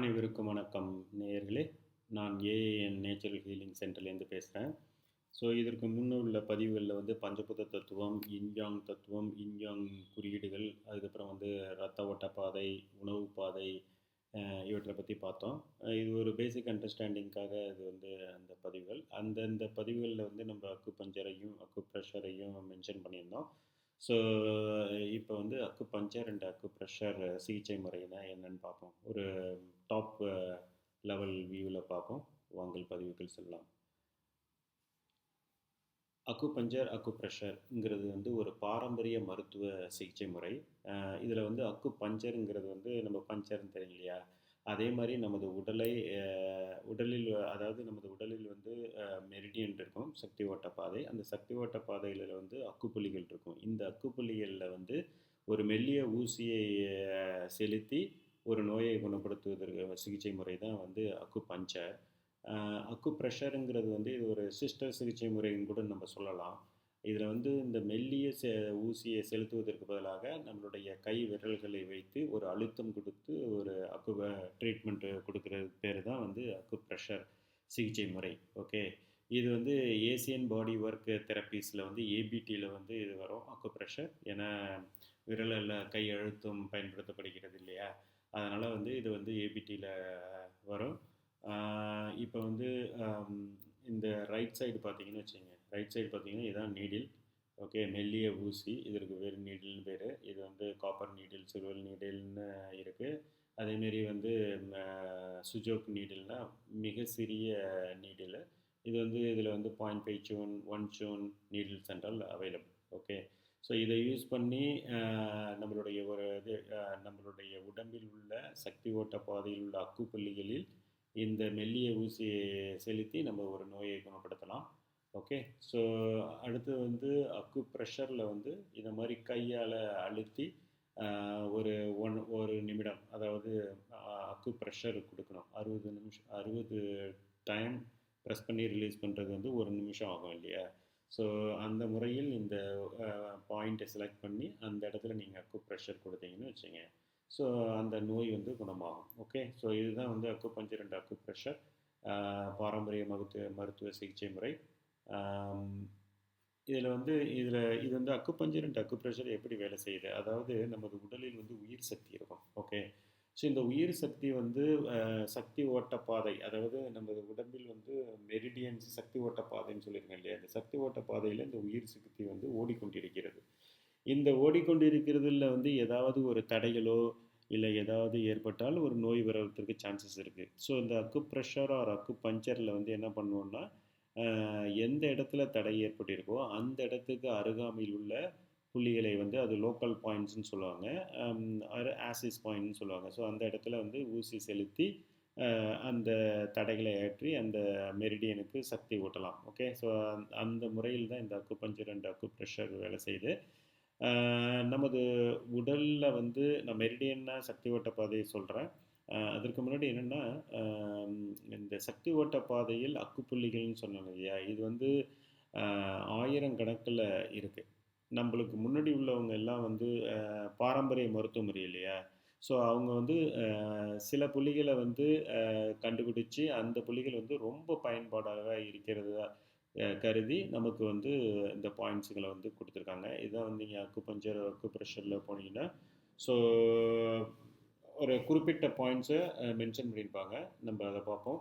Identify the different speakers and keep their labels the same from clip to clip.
Speaker 1: அனைவருக்கும் வணக்கம். நேயர்களே நான் ஏஏஎன் நேச்சுரல் ஹீலிங் சென்டர்லேருந்து பேசுகிறேன். ஸோ இதற்கு முன்னே உள்ள பதிவுகளில் வந்து பஞ்சபுத தத்துவம் இன்யாங் தத்துவம் இன்யாங் குறியீடுகள் அதுக்கப்புறம் வந்து ரத்த ஓட்ட பாதை உணவு பாதை இவற்றை பற்றி பார்த்தோம். இது ஒரு பேசிக் அண்டர்ஸ்டாண்டிங்காக இது வந்து அந்த பதிவுகள். அந்தந்த பதிவுகளில் வந்து நம்ம அக்கு பஞ்சரையும் அக்கு ப்ரெஷரையும் மென்ஷன் பண்ணியிருந்தோம். ஸோ இப்போ வந்து அக்கு பஞ்சர் அண்ட் அக்கு ப்ரெஷர் சிகிச்சை முறைனா என்னன்னு பார்ப்போம். ஒரு டாப் லெவல் வியூவில் பார்ப்போம். வாங்கல் பதிவுகள் சொல்லலாம். அக்கு பஞ்சர் அக்கு ப்ரெஷருங்கிறது வந்து ஒரு பாரம்பரிய மருத்துவ சிகிச்சை முறை. இதில் வந்து அக்கு பஞ்சருங்கிறது வந்து நம்ம பஞ்சர்னு தெரியும் இல்லையா? அதே மாதிரி நமது உடலை உடலில் அதாவது நமது உடலில் வந்து மெரிடியன் இருக்கும் சக்தி ஓட்ட பாதை. அந்த சக்தி ஓட்ட பாதையில் வந்து அக்குப்புள்ளிகள் இருக்கும். இந்த அக்குப்புள்ளிகளில் வந்து ஒரு மெல்லிய ஊசியை செலுத்தி ஒரு நோயை குணப்படுத்துவதற்கு சிகிச்சை முறை தான் வந்து அக்கு பஞ்சர் அக்கு ப்ரெஷருங்கிறது வந்து இது ஒரு சிஸ்டர் சிகிச்சை முறைன்னு கூட நம்ம சொல்லலாம். இதில் வந்து இந்த மெல்லிய செ ஊசியை செலுத்துவதற்கு பதிலாக நம்மளுடைய கை விரல்களை வைத்து ஒரு அழுத்தம் கொடுத்து ஒரு அக்கு ட்ரீட்மெண்ட்டு கொடுக்குற பேர் தான் வந்து அக்கு ப்ரெஷர் சிகிச்சை முறை. ஓகே இது வந்து ஏசியன் பாடி ஒர்க் தெரப்பீஸில் வந்து ஏபிடியில் வந்து இது வரும் அக்கு ப்ரெஷர் ஏன்னா விரலில் கை அழுத்தம் பயன்படுத்தப்படுகிறது இல்லையா? அதனால் வந்து இது வந்து ஏபிடியில் வரும். இப்போ வந்து இந்த ரைட் சைடு பார்த்தீங்கன்னு வச்சுங்க ரைட் சைடு பார்த்தீங்கன்னா இதுதான் நீடில் ஓகே மெல்லிய ஊசி. இதற்கு வேறு நீடில்னு பேர். இது வந்து காப்பர் நீடில் சில்வர் நீடில்னு இருக்குது அதேமாரி வந்து சுஜோக் நீடில்னால் மிக சிறிய நீடில் இது வந்து இதில் வந்து பாயிண்ட் ஃபைவ் சூன் ஒன் சூன் needle central available okay so இதை யூஸ் பண்ணி நம்மளுடைய ஒரு இது நம்மளுடைய உடம்பில் உள்ள சக்தி ஓட்ட பாதையில் உள்ள அக்குப்புள்ளிகளில் இந்த மெல்லிய ஊசியை செலுத்தி நம்ம ஒரு நோயை குணப்படுத்தலாம். ஓகே? ஸோ அடுத்து வந்து அக்கு ப்ரெஷரில் வந்து இந்த மாதிரி கையால் அழுத்தி ஒரு ஒன் ஒரு நிமிடம் அதாவது அக்கு ப்ரெஷர் கொடுக்கணும். அறுபது நிமிஷம் அறுபது டைம் ப்ரெஸ் பண்ணி ரிலீஸ் பண்ணுறது வந்து ஒரு நிமிஷம் ஆகும் இல்லையா? ஸோ அந்த முறையில் இந்த பாயிண்ட்டை செலக்ட் பண்ணி அந்த இடத்துல நீங்கள் அக்கு ப்ரெஷர் கொடுத்தீங்கன்னு வச்சுங்க ஸோ அந்த நோய் வந்து குணமாகும். ஓகே ஸோ இதுதான் வந்து அக்கு பஞ்சர் அண்ட் அக்கு ப்ரெஷர் பாரம்பரிய மருத்துவ மருத்துவ சிகிச்சை முறை. இதில் வந்து இதில் இது வந்து அக்குப்பஞ்சர் அண்ட் அக்குப்ரெஷர் எப்படி வேலை செய்யுது? அதாவது நமது உடலில் வந்து உயிர் சக்தி இருக்கும். ஓகே ஸோ இந்த உயிர் சக்தி வந்து சக்தி ஓட்ட பாதை அதாவது நமது உடம்பில் வந்து மெரிடியன்ஸ் சக்தி ஓட்ட பாதைன்னு சொல்லியிருக்கேன் இல்லையா? அந்த சக்தி ஓட்ட பாதையில் இந்த உயிர் சக்தி வந்து ஓடிக்கொண்டிருக்கிறது. இந்த ஓடிக்கொண்டிருக்கிறதுல வந்து ஏதாவது ஒரு தடைகளோ இல்லை ஏதாவது ஏற்பட்டால் ஒரு நோய் வர்றதுக்கு சான்சஸ் இருக்குது ஸோ இந்த அக்கு ப்ரெஷர் ஆர் அக்கு பஞ்சரில் வந்து என்ன பண்ணுவோம்னா எந்த இடத்துல தடை ஏற்பட்டிருக்கோ அந்த இடத்துக்கு அருகாமையில் உள்ள புள்ளிகளை வந்து அது லோக்கல் பாயிண்ட்ஸ்னு சொல்லுவாங்க. ஆசிஸ் பாயிண்ட்னு சொல்லுவாங்க. ஸோ அந்த இடத்துல வந்து ஊசி செலுத்தி அந்த தடைகளை ஏற்றி அந்த மெரிடியனுக்கு சக்தி ஊட்டலாம். ஓகே ஸோ அந்த முறையில் தான் இந்த அக்கு பஞ்சர் அண்ட் அக்கு ப்ரெஷர் வேலை செய்யுது. நமது உடலில் வந்து நான் மெரிடியன்னா சக்தி ஓட்ட பாதையை சொல்கிறேன் அதற்கு முன்னாடி என்னென்னா இந்த சக்தி ஓட்ட பாதையில் அக்குப்புள்ளிகள்னு சொன்னாங்க இல்லையா? இது வந்து ஆயிரம் கணக்கில் இருக்குது நம்மளுக்கு முன்னாடி உள்ளவங்க எல்லாம் வந்து பாரம்பரிய மருத்துவ முறை இல்லையா? ஸோ அவங்க வந்து சில புள்ளிகளை வந்து கண்டுபிடிச்சி அந்த புள்ளிகள் வந்து ரொம்ப பயன்பாடாக இருக்கிறது கருதி நமக்கு வந்து இந்த பாயிண்ட்ஸுகளை வந்து கொடுத்துருக்காங்க. இதான் வந்து நீங்கள் அக்கு பஞ்சர் அக்கு ப்ரெஷரில் போனீங்கன்னா ஸோ ஒரு குறிப்பிட்ட பாயிண்ட்ஸை மென்ஷன் பண்ணியிருப்பாங்க. நம்ம அதை பார்ப்போம்.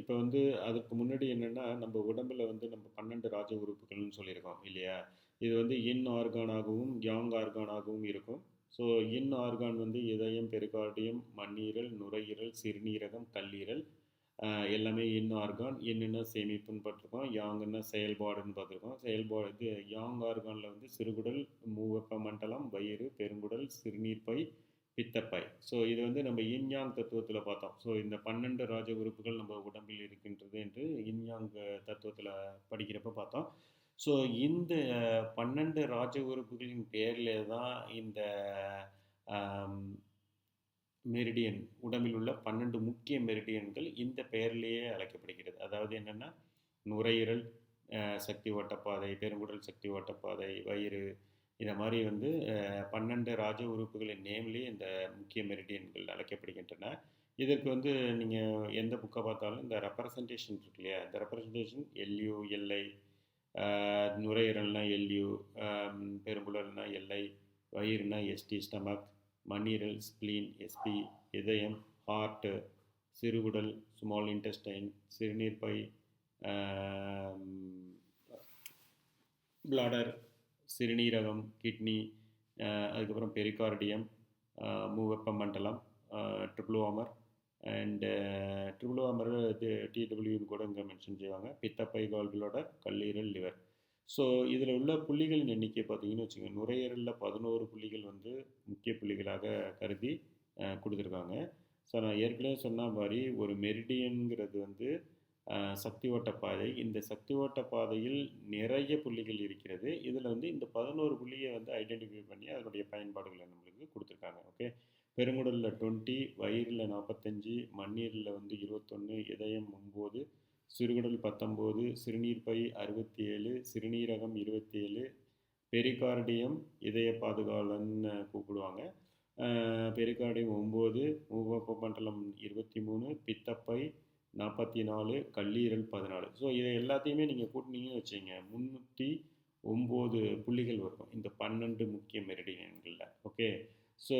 Speaker 1: இப்போ வந்து அதுக்கு முன்னாடி என்னென்னா நம்ம உடம்பில் வந்து நம்ம பன்னெண்டு ராஜ உறுப்புகள்னு சொல்லியிருக்கோம் இல்லையா? இது வந்து இன் ஆர்கானாகவும் யாங் ஆர்கானாகவும் இருக்கும். ஸோ இன் ஆர்கான் வந்து இதயம் பெருக்காடியம் மண்ணீரல் நுரையீரல் சிறுநீரகம் கல்லீரல் எல்லாமே இன்னும் ஆர்கான் என்னென்ன சேமிப்புன்னு பார்த்துருக்கோம். யாங்குன்னா செயல்பாடுன்னு பார்த்துருக்கோம். செயல்பாடு இது யாங் ஆர்கானில் வந்து சிறுகுடல் மூவப்ப மண்டலம் வயிறு பெருங்குடல் சிறுநீர்ப்பை பித்தப்பை. ஸோ இது வந்து நம்ம இன்யாங் தத்துவத்தில் பார்த்தோம். ஸோ இந்த பன்னெண்டு ராஜ உறுப்புகள் நம்ம உடம்பில் இருக்கின்றது என்று இன்யாங் தத்துவத்தில் படிக்கிறப்ப பார்த்தோம். ஸோ இந்த பன்னெண்டு ராஜ உறுப்புகளின் பேரில் தான் இந்த மெரிடியன் உடம்பில் உள்ள பன்னெண்டு முக்கிய மெரிடியன்கள் இந்த பெயரிலேயே அழைக்கப்படுகிறது. அதாவது என்னென்னா நுரையீரல் சக்தி ஓட்டப்பாதை பெருங்குடல் சக்தி ஓட்டப்பாதை வயிறு இதை மாதிரி வந்து பன்னெண்டு ராஜ உறுப்புகளின் நேம்லேயே இந்த முக்கிய மெரிடியன்கள் அழைக்கப்படுகின்றன. இதற்கு வந்து நீங்கள் எந்த புக்கை பார்த்தாலும் இந்த ரெப்ரசன்டேஷன் இருக்கு இல்லையா? இந்த ரெப்ரசன்டேஷன் எல்யூ எல்ஐ நுரையீரல்னா எல்யூ பெருங்குடல்னா எல்ஐ வயிறுனா எஸ்டி ஸ்டமக் மண்ணீரல் ஸ்பிளீன் எஸ்பி இதயம் ஹார்ட்டு சிறுகுடல் ஸ்மால் இன்டெஸ்டைன் சிறுநீர்ப்பை பிளாடர் சிறுநீரகம் கிட்னி அதுக்கப்புறம் பெரிகார்டியம் மூவெப்ப மண்டலம் ட்ரிப்ளோமர் அண்டு ட்ரிப்ளோமர் இது டிடபிள்யூன்னு கூட இங்கே மென்ஷன் செய்வாங்க. பித்தப்பை கால்களோட கல்லீரல் லிவர் ஸோ இதில் உள்ள புள்ளிகளின் எண்ணிக்கை பார்த்தீங்கன்னு வச்சுக்கோங்க நுரையீரலில் பதினோரு புள்ளிகள் வந்து முக்கிய புள்ளிகளாக கருதி கொடுத்துருக்காங்க. ஸோ நான் ஏற்கனவே சொன்ன மாதிரி ஒரு மெரிடியன்கிறது வந்து சக்தி ஓட்ட பாதை. இந்த சக்தி ஓட்ட பாதையில் நிறைய புள்ளிகள் இருக்கிறது. இதில் வந்து இந்த பதினோரு புள்ளியை வந்து ஐடென்டிஃபை பண்ணி அதனுடைய பயன்பாடுகளை நம்மளுக்கு கொடுத்துருக்காங்க. ஓகே பெருங்குடலில் டுவெண்ட்டி வயிறில் நாற்பத்தஞ்சு மண்ணீரில் வந்து இருபத்தொன்று இதயம் ஒம்பது சிறுகுடல் பத்தொம்போது சிறுநீர்ப்பை அறுபத்தி ஏழு சிறுநீரகம் இருபத்தி ஏழு பெரிகார்டியம் இதய பாதுகாவலன்னு கூப்பிடுவாங்க. பெரிகார்டியம் ஒம்பது மூவப்ப மண்டலம் இருபத்தி மூணு பித்தப்பை நாற்பத்தி நாலு கல்லீரல் பதினாலு. ஸோ இதை எல்லாத்தையுமே நீங்கள் கூட்டினீங்கன்னு வச்சுங்க முந்நூற்றி ஒம்பது புள்ளிகள் வரும். இந்த பன்னெண்டு முக்கிய மெரிடியன்களில். ஓகே ஸோ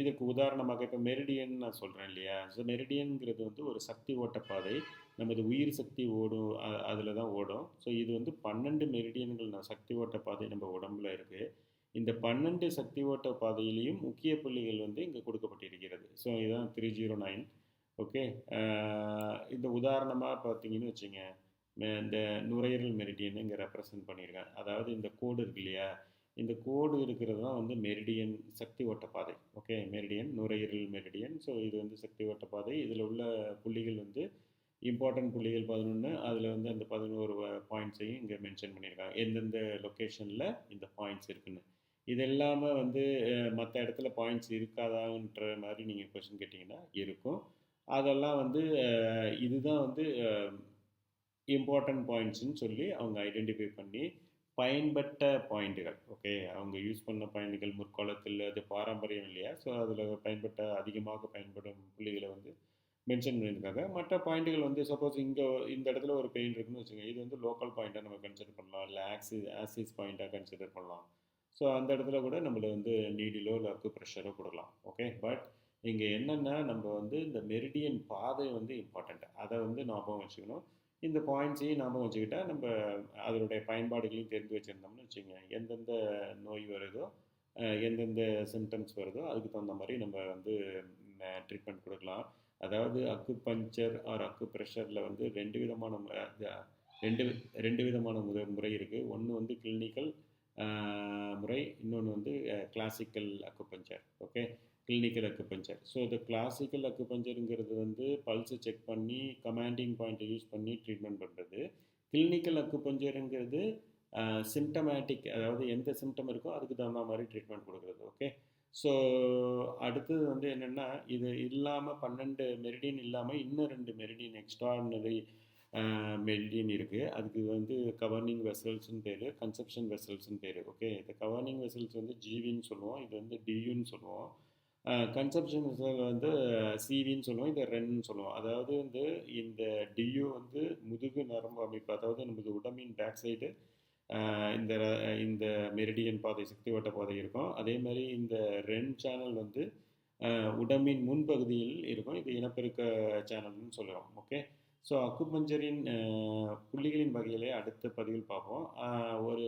Speaker 1: இதுக்கு உதாரணமாக இப்போ மெரிடியன் நான் சொல்கிறேன் இல்லையா? ஸோ மெரிடியன்கிறது வந்து ஒரு சக்தி ஓட்டப்பாதை நமது உயிர் சக்தி ஓடும் அதில் தான் ஓடும். ஸோ இது வந்து பன்னெண்டு மெரிடியன்கள் நான் சக்தி ஓட்ட பாதை நம்ம உடம்புல இருக்குது இந்த பன்னெண்டு சக்தி ஓட்ட பாதையிலையும் முக்கிய புள்ளிகள் வந்து இங்கே கொடுக்கப்பட்டிருக்கிறது. ஸோ இதுதான் த்ரீ ஜீரோ நைன் ஓகே இந்த உதாரணமாக பார்த்தீங்கன்னு வச்சுங்க. இந்த நுரையீரல் மெரிடியன் இங்கே ரெப்ரசன்ட் பண்ணியிருக்கேன் அதாவது இந்த கோடு இருக்கு இல்லையா? இந்த கோடு இருக்கிறது தான் வந்து மெரிடியன் சக்தி ஓட்ட பாதை. ஓகே மெரிடியன் நுரையீரல் மெரிடியன். ஸோ இது வந்து சக்தி ஓட்ட பாதை. இதில் உள்ள புள்ளிகள் வந்து இம்பார்ட்டன்ட் புள்ளிகள் பதினொன்று அதில் வந்து அந்த பதினோரு பாயிண்ட்ஸையும் இங்கே மென்ஷன் பண்ணியிருக்காங்க. எந்தெந்த லொக்கேஷனில் இந்த பாயிண்ட்ஸ் இருக்குன்னு. இது இல்லாமல் வந்து மற்ற இடத்துல பாயிண்ட்ஸ் இருக்காதான்ற மாதிரி நீங்கள் கொஸ்டின் கேட்டிங்கன்னா இருக்கும். அதெல்லாம் வந்து இதுதான் வந்து இம்பார்ட்டன்ட் பாயிண்ட்ஸ்னு சொல்லி அவங்க ஐடென்டிஃபை பண்ணி பயன்பட்ட பாயிண்ட்டுகள் ஓகே அவங்க யூஸ் பண்ண பாயிண்ட்டுகள் முற்காலத்தில் அது பாரம்பரியம் இல்லையா? ஸோ அதில் பயன்பட்ட அதிகமாக பயன்படும் புள்ளிகளை வந்து மென்ஷன் பண்ணியிருக்காங்க. மற்ற பாயிண்ட்டுகள் வந்து சப்போஸ் இங்கே இந்த இடத்துல ஒரு பெயின் இருக்குன்னு வச்சுக்கோங்க. இது வந்து லோக்கல் பாயிண்ட்டாக நம்ம கன்சிடர் பண்ணலாம். இல்லை ஆக்சிஸ் ஆசிஸ் பாயிண்ட்டாக கன்சிடர் பண்ணலாம். ஸோ அந்த இடத்துல கூட நம்மளை வந்து நீடிலோ இல்லை அக்கு ப்ரெஷரோ கொடுக்கலாம் ஓகே பட் இங்கே என்னென்னா நம்ம வந்து இந்த மெரிடியன் பாதை வந்து இம்பார்ட்டண்ட் அதை வந்து ஞாபகம் வச்சுக்கணும். இந்த பாயிண்ட்ஸையும் ஞாபகம் வச்சுக்கிட்டால் நம்ம அதனுடைய பயன்பாடுகளையும் தெரிஞ்சு வச்சுருந்தோம்னு வச்சுக்கோங்க. எந்தெந்த நோய் வருதோ எந்தெந்த சிம்டம்ஸ் வருதோ அதுக்கு தகுந்த மாதிரி நம்ம வந்து ட்ரீட்மெண்ட் கொடுக்கலாம். அதாவது அக்கு பஞ்சர் ஆர் அக்கு ப்ரெஷரில் வந்து ரெண்டு விதமான ரெண்டு ரெண்டு விதமான முறை முறை இருக்குது ஒன்று வந்து கிளினிக்கல் முறை இன்னொன்று வந்து classical acupuncture okay clinical acupuncture so இந்த கிளாசிக்கல் அக்குபஞ்சருங்கிறது வந்து பல்ஸை செக் பண்ணி கமாண்டிங் பாயிண்ட்டை யூஸ் பண்ணி ட்ரீட்மெண்ட் பண்ணுறது கிளினிக்கல் அக்குபஞ்சருங்கிறது சிம்டமேட்டிக் அதாவது எந்த சிம்டம் இருக்கோ அதுக்கு தகுந்த மாதிரி ட்ரீட்மெண்ட் கொடுக்குறது ஓகே ஸோ அடுத்தது வந்து என்னென்னா இது இல்லாமல் பன்னெண்டு மெரிடின் இல்லாமல் இன்னும் ரெண்டு மெரிடின் எக்ஸ்ட்ரானரி மெரிடின் இருக்குது அதுக்கு வந்து கவர்னிங் வெசல்ஸ்னு பேர் கன்செப்ஷன் வெசல்ஸ்னு பேர் ஓகே இந்த கவர்னிங் வெசல்ஸ் வந்து ஜிவின்னு சொல்லுவோம். இது வந்து டியூன்னு சொல்லுவோம். கன்செப்ஷன் வந்து சிவின்னு சொல்லுவோம் இதை ரென்னு சொல்லுவோம். அதாவது வந்து இந்த டியூ வந்து முதுகு நரம்பு அமைப்பு அதாவது நமது உடம்பின் பேக் சைடு இந்த இந்த மெரிடியன் பாதை சக்தி வட்ட பாதை இருக்கும். அதே மாதிரி இந்த ரென் சேனல் வந்து உடம்பின் முன்பகுதியில் இருக்கும். இது இனப்பெருக்க சேனல்னு சொல்லுவோம் ஓகே ஸோ அக்குபஞ்சரின் புள்ளிகளின் வகையிலே அடுத்த பதிவில் பார்ப்போம். ஒரு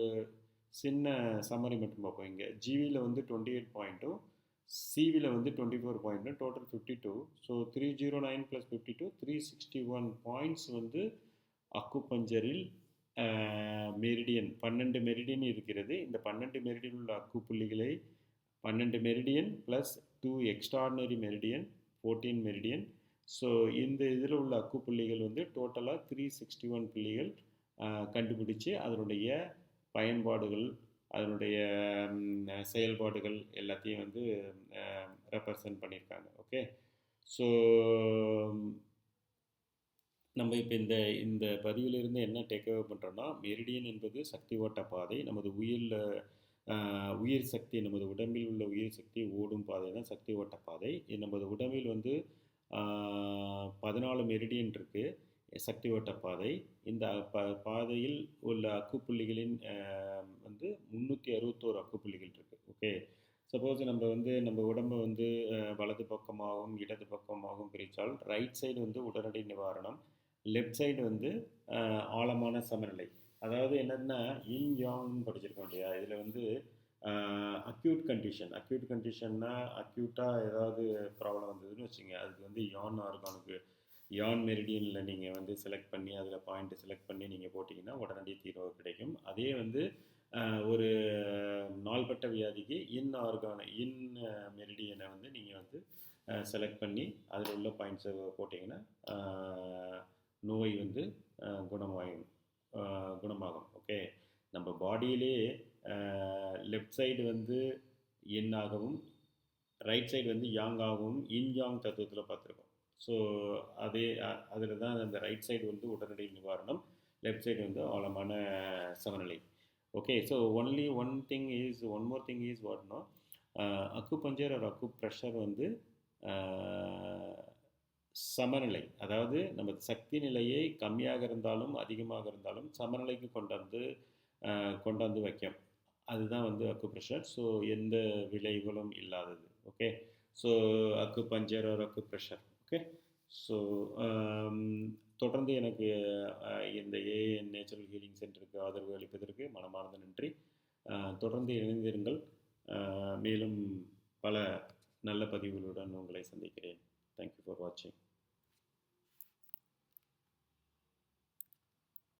Speaker 1: சின்ன சம்மரி மட்டும் பார்ப்போம் இங்கே. ஜிவியில் வந்து டுவெண்ட்டி எயிட் பாயிண்ட்டும் சிவியில் வந்து twenty four பாயிண்ட்னு total fifty two so three zero nine plus fifty two three sixty one points வந்து அக்குபஞ்சரில் மெரிடியன். பன்னெண்டு மெரிடியன் இருக்கிறது. இந்த பன்னெண்டு மெரிடியன் உள்ள அக்கு புள்ளிகளை பன்னெண்டு meridian plus two extraordinary meridian fourteen meridian. So இந்த இதில் உள்ள அக்கு புள்ளிகள் வந்து டோட்டலாக த்ரீ சிக்ஸ்டி ஒன் புள்ளிகள் கண்டுபிடிச்சு அதனுடைய பயன்பாடுகள் அதனுடைய செயல்பாடுகள் எல்லாத்தையும் வந்து ரெப்ரசன்ட் பண்ணியிருக்காங்க. ஓகே ஸோ நம்ம இப்போ இந்த இந்த பதிவிலிருந்து என்ன டேக்அவே பண்ணுறோன்னா மெரிடியன் என்பது சக்தி ஓட்ட பாதை நமது உயிரில் உயிர் சக்தி நமது உடம்பில் உள்ள உயிர் சக்தி ஓடும் பாதை தான் சக்தி ஓட்ட பாதை. நமது உடம்பில் வந்து பதினாலு மெரிடியன் இருக்குது சக்தி ஓட்ட பாதை இந்த ப பாதையில் உள்ள அக்குப்புள்ளிகளின் வந்து முந்நூற்றி அறுபத்தோரு அக்குப்புள்ளிகள் இருக்குது ஓகே. சப்போஸ் நம்ம வந்து நம்ம உடம்பை வந்து வலது பக்கமாகவும் இடது பக்கமாகவும் பிரித்தால் ரைட் சைடு வந்து உடனடி நிவாரணம் லெஃப்ட் சைடு வந்து ஆழமான சமநிலை. அதாவது என்னன்னா இன் யாங்னு படிச்சிருக்கோம் இல்லையா? இதில் வந்து அக்யூட் கண்டிஷன் அக்யூட் கண்டிஷன்னா அக்யூட்டாக ஏதாவது ப்ராப்ளம் வந்ததுன்னு வச்சுங்க அதுக்கு வந்து யான் ஆர்கானுக்கு யான் மெரிடியனில் நீங்கள் வந்து செலக்ட் பண்ணி அதில் பாயிண்ட்டு செலக்ட் பண்ணி நீங்கள் போட்டிங்கன்னா உடனடியே தீர்வு கிடைக்கும். அதே வந்து ஒரு நாள்பட்ட வியாதிக்கு இன் ஆர்கான இன் மெரிடியனை வந்து நீங்கள் வந்து செலக்ட் பண்ணி அதில் உள்ள பாயிண்ட்ஸை போட்டிங்கன்னா நோய் வந்து குணமாகும் குணமாகும். ஓகே நம்ம பாடியிலே லெஃப்ட் சைடு வந்து yin ஆகவும் ரைட் சைடு வந்து யாங்காகவும் ஆகவும் இன் யாங் தத்துவத்தில் பார்த்துருக்கோம். ஸோ அதே அதில் தான் அந்த ரைட் சைடு வந்து உடனடி நிவாரணம் லெஃப்ட் சைடு வந்து ஆழமான சமநிலை. Okay so only one thing is one more thing is வாட்னா acupuncture ஒரு அக்கு ப்ரெஷர் வந்து சமநிலை. அதாவது நம்ம சக்தி நிலையை கம்மியாக இருந்தாலும் அதிகமாக இருந்தாலும் சமநிலைக்கு கொண்டாந்து கொண்டாந்து வைக்கும். அதுதான் வந்து அக்கு ப்ரெஷர் ஸோ எந்த விளைவுகளும் இல்லாதது. ஓகே ஸோ அக்கு பஞ்சர் ஒரு அக்கு ப்ரெஷர் ஓகே. ஸோ um, தொடர்ந்து எனக்கு இந்த ஏஎன் நேச்சுரல் ஹீலிங் சென்டருக்கு ஆதரவு அளிப்பதற்கு மனமார்ந்த நன்றி. தொடர்ந்து இணைந்திருங்கள். மேலும் பல நல்ல பதிவுகளுடன் உங்களை சந்திக்கிறேன். தேங்க்யூ ஃபார் வாட்சிங்